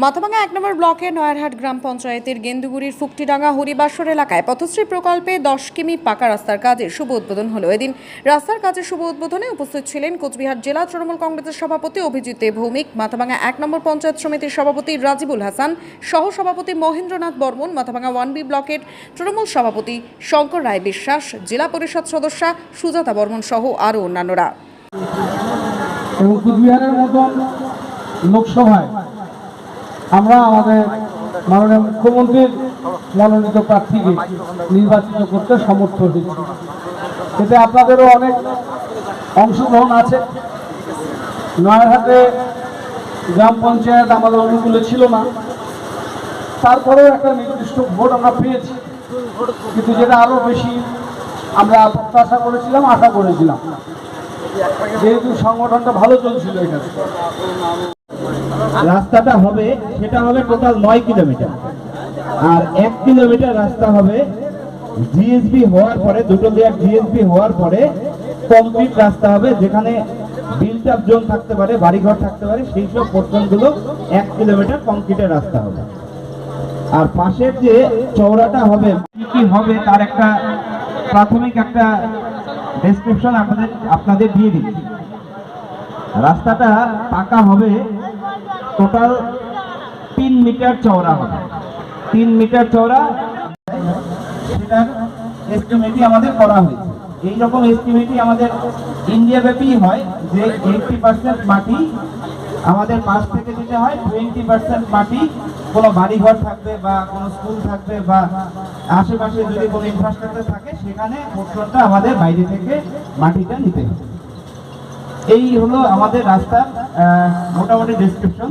মাথাভাঙা এক নম্বর ব্লকের নয়ারহাট গ্রাম পঞ্চায়েতের গেন্দুগুড়ির ফুকটিডাঙ্গা হরিবাসর এলাকায় পথশ্রী প্রকল্পে দশ কিমি পাকা রাস্তার কাজের শুভ উদ্বোধন হলো। এদিন রাস্তার কাজের শুভ উদ্বোধনে উপস্থিত ছিলেন কোচবিহার জেলা তৃণমূল কংগ্রেসের সভাপতি অভিজিৎ ভৌমিক, মাথাভাঙা এক নম্বর পঞ্চায়েত সমিতির সভাপতি রাজিবুল হাসান সহ সভাপতি মহেন্দ্রনাথ বর্মন, মাথাভাঙা ওয়ান বি ব্লকের তৃণমূল সভাপতি শঙ্কর রায় বিশ্বাস, জেলা পরিষদ সদস্যা সুজাতা বর্মন সহ আরও অন্যান্যরা। লোকসভায় আমরা আমাদের মাননীয় মুখ্যমন্ত্রীর মনোনীত প্রার্থীকে নির্বাচিত করতে সমর্থ হয়েছি। এতে আপনাদেরও অনেক অংশগ্রহণ আছে। নয়ারহাটে গ্রাম পঞ্চায়েত আমাদের অনুকূলে ছিল না। তারপরেও একটা নির্দিষ্ট ভোট আমরা পেয়েছি। কিন্তু যেটা আরও বেশি আমরা প্রত্যাশা করেছিলাম, আশা করেছিলাম। যেহেতু সংগঠনটা ভালো চলছিল এখানে। রাস্তাটা হবে, সেটা হবে টোটাল নয় কিলোমিটার। আর এক কিলোমিটার রাস্তা হবে জিএসবি হওয়ার পরে, দুটো লেয়ার জিএসবি হওয়ার পরে কমপ্লিট রাস্তা হবে, যেখানে বিল্ট আপ জোন থাকতে পারে, বাড়িঘর থাকতে পারে, সেই সব পোর্শনগুলো এক কিলোমিটার কংক্রিটের রাস্তা হবে। আর পাশের যে চওড়াটা হবে, কি কি হবে তার একটা প্রাথমিক একটা ডেসক্রিপশন আপনাদের আপনাদের দিয়ে দিচ্ছি। রাস্তাটা পাকা হবে টোটাল তিন মিটার চওড়া হবে। তিন মিটার চওড়া। সেটার এস্টিমেটই আমাদের করা হয়েছে। এই রকম এস্টিমেটই আমাদের ইন্ডিয়া ব্যাপী হয় যে এইটটি পার্সেন্ট মাটি আমাদের পাশ থেকে দিতে হয় টোয়েন্টি পার্সেন্ট মাটি কোনো বাড়িঘর থাকবে বা কোনো স্কুল থাকবে বা আশেপাশে যদি কোনো ইনফ্রাস্ট্রাকচার থাকে সেখানে পোর্শনটা আমাদের বাইরে থেকে মাটিটা নিতে হবে। এই হলো আমাদের রাস্তার আহ, মোটামুটি description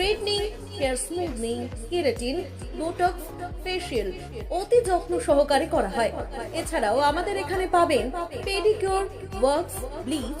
straightening hair smoothening keratin botox facial অতি যত্ন সহকারে করা হয়। এছাড়াও আমাদের এখানে পাবেন pedicure works bleach